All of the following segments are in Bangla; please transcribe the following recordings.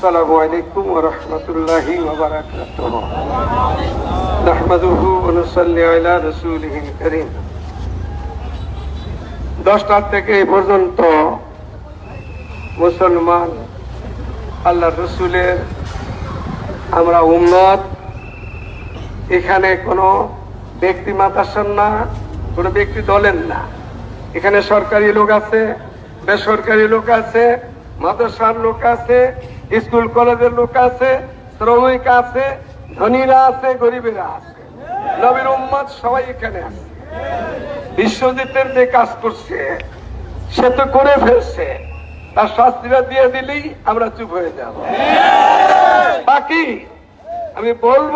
আসসালামু আলাইকুম ওয়া রাহমাতুল্লাহি ওয়া বারাকাতুহু। নাহমাদুহু ওয়া নুসাল্লি আলা রাসূলিহিল কারীম। 10টা থেকে পর্যন্ত মুসলমান আল্লাহর আমরা উম্মত। এখানে কোনো ব্যক্তি মাতাসান না, কোনো ব্যক্তি দলেন না। এখানে সরকারি লোক আছে, বেসরকারি লোক আছে, মাদ্রাসার লোক আছে স্কুল, কলেজের লোক আছে, শ্রমিক আছে, ধনীরা আছে, গরিবেরা আছে। নবীর উম্মত সবাই এখানে আছে। বিশ্বজিতের যে কাজ করছে, সে তো করে ফেলছে। তার শাস্তিটা দিয়ে দিলেই আমরা চুপ হয়ে যাব। বাকি, আমি বলব,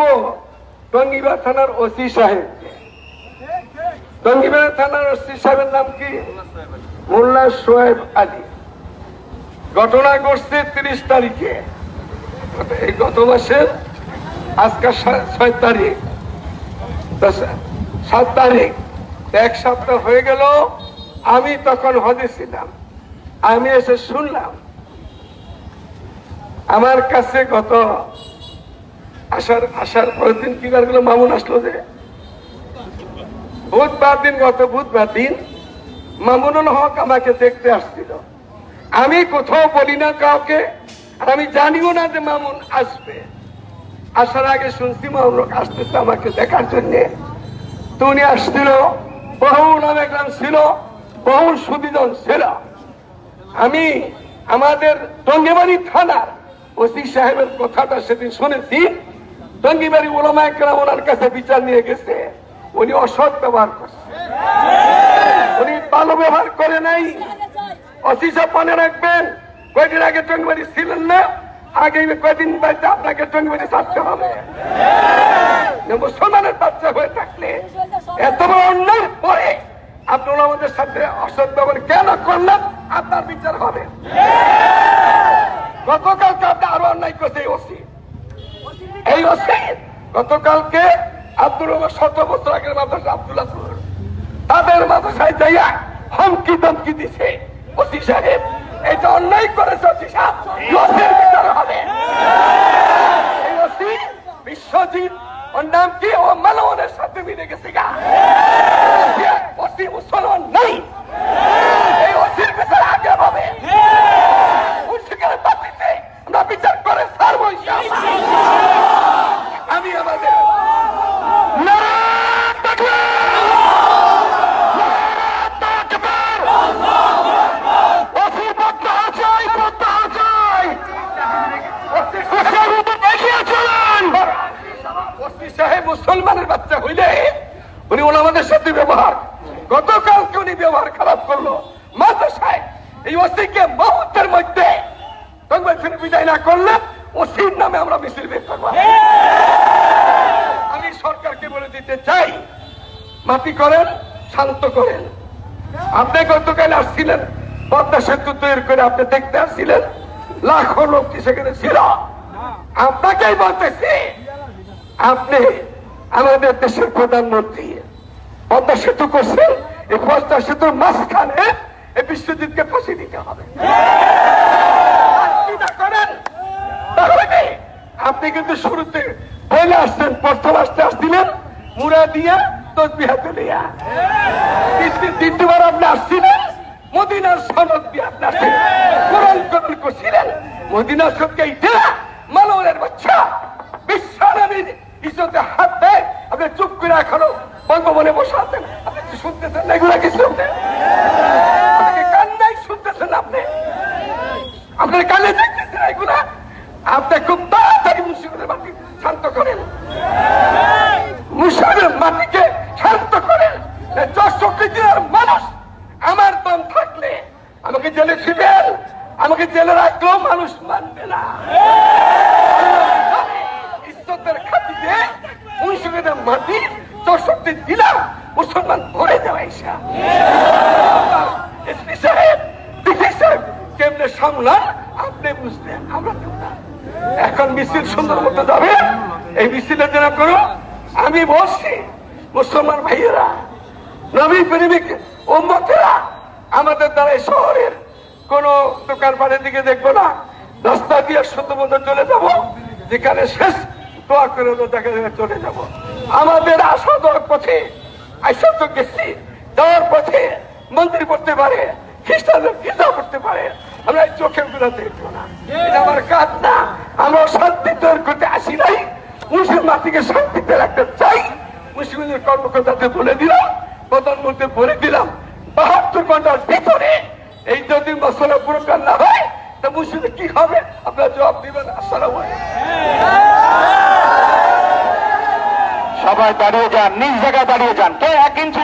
টঙ্গিবা থানার ওসি সাহেবকে। টঙ্গিবা থানার ওসি সাহেবের নাম কি? মোল্লা সোহেব আলী। ঘটনা ঘটছে তিরিশ তারিখে। গত মাসের আজকে ছয় তারিখ। সাত তারিখ। এক সপ্তাহ হয়ে গেল, আমি তখন হজে ছিলাম। আমি এসে শুনলাম, আমার কাছে গত আসার আসার পরের দিন কি বার গেল, মামুন আসলো যে। বুধবার দিন, গত বুধবার দিন মামুনুল হক আমাকে দেখতে আসছিল। আমি কোথাও বলি না কাউকে, আর আমি জানিও না যে মামুন আসবে। আসার আগে শুনছি মামুন আসতেছে আমাকে দেখার জন্যে। তো উনি আসছিল, বহু নামেগ্রাম ছিল, বহু সুবিধন ছিল। আমি আমাদের টঙ্গিবাড়ি থানার ওসি সাহেবের কথাটা সেদিন শুনেছি। টঙ্গিবাড়ি ওলামা একরাম ওনার কাছে বিচার নিয়ে গেছে। উনি অসৎ ব্যবহার করছে। উনি ভালো ব্যবহার করে নাই। অসি সাহেব মনে রাখবেন কয়দিন আগে টঙ্গিবাড়ি ছিলেন না আগে কয়দিন বাড়িতে আপনাকে টঙ্গিবাড়ি থাকতে হবে। মুসলমানের বাচ্চা হয়ে থাকলে এত বড় অন্যায় পরে আপনারা আমাদের সাথে অসৎ ব্যবহার কেন করলেন? আপনার বিচার হবে। গতকালকে আপনি আরও অন্যায় করছে এই ওসি। এই ওসি গতকালকে আব্দুল রহমান শত বছর আগের মাদ্রাসা আব্দুল্লাহ তাদের মাদ্রাসায় যাইয়া হমকি দমকি দিছে। ওসি সাহেব, এটা অন্যায় করেছে ওসি সাহেব। ওসির বিচার হবে। বিশ্বজিৎ, ওর নাম কি? ও মানবনের সাথে মিলে গেছে গা ওসি মুসলমান নাই এই ওসির বিচার আগে হবে মুর্শিদের বাতিতে আমরা বিচার করে ছাড়বো ইনশাআল্লাহ। আমি আমাদের নারায়ণ তাকবীর! নারায়ণ তাকবীর! ওসির প্রত্যাহার চাই, প্রত্যাহার চাই! ওসির উপর এগিয়ে চলুন! ওসি সাহেব মুসলমানের বাচ্চা হইলে উনি ওনাদের সাথে ব্যবহার। গতকালকে উনি ব্যবহার খারাপ করল। মাদ্রাসায় এই মুহূর্তের মধ্যে বিদায় না করলে নামে আমরা মিছিল বের করব। আমি সরকারকে বলে দিতে চাই মাটি করেন, শান্ত করেন। আপনি গতকাল আসছিলেন, পদ্মা সেতু তৈরি করে আপনি দেখতে আসছিলেন, লাখো লোক কি সেখানে ছিল? আপনাকেই বলতেছি, আপনি আমাদের দেশের প্রধানমন্ত্রী। পদ্মা সেতু করছেন এই পদ্মা সেতুর মাঝখানে এই বিশ্বজিৎকে ফাঁসি দিতে হবে। আপনি কিন্তু শুরুতে পয়লা আসছেন, প্রথম আসতে আসছিলেন, মুড়া দিয়া আপনি আসছিলেন, মদিনার মদিনার হাত দেয়। আপনি চুপ করে এখনও বঙ্গবনে বসে আছেন আপনি কি শুনতেছেন? এগুলা কি কি কান্নাই শুনতেছেন আপনি? আপনার কানে দেখতেছেন এগুলা? আপনি খুব তাড়াতাড়ি মুর্শিদের মাটি শান্ত করেন। মুর্শিদের মাটিকে শান্ত করেন। চৌষট্টি জেলার মানুষ আমার দম থাকলে আমাকে জেলে ছিবেন আমাকে জেলে রাখলেও মানুষ মানবে না। ইজ্জতের খাতিতে মুর্শিদের মাটি চৌষট্টি জেলা মুসলমান ভরে দেওয়া ইসা এসপি সাহেব ডিসি সাহেব কেমনে সামলান? আপনি বুঝলেন, আমরা। এখন মিছিল সুন্দর মতো যাবে। এই মিছিলের জন্য করো। আমি বলছি, মুসলমান ভাইয়েরা, নবী প্রেমিক উম্মতেরা, আমাদের দ্বারা শহরের কোন দোকান পাটের দিকে দেখব না। রাস্তা দিয়ে শুদ্ধ মতো চলে যাব। যেখানে শেষ দোয়া করে দেখা যাবে চলে যাব। আমাদের আসা দেওয়ার পথে আইসা তো গেছি যাওয়ার পথে মন্দির পড়তে পারে খ্রিস্টানদের গির্জা করতে পারে। আমরা এই চোখে দেখব না। আমার কাজ না। আমরা শান্তি তৈরি করতে আসি নাই। মুসলমান থেকে শান্তিতে রাখতে চাই। মুসলিমদের কর্মকর্তাদের বলে দিলাম, প্রধানমন্ত্রী বলে দিলাম, বাহাত্তর ঘণ্টার ভিতরে এই যদি মশলা পুরস্কার না হয়, তা মুসলিম কি হবে? আপনারা জবাব দিবেন। আসসালাম সবাই দাঁড়িয়ে যান নিজ জায়গায় দাঁড়িয়ে যান। কেউ এক ইঞ্চি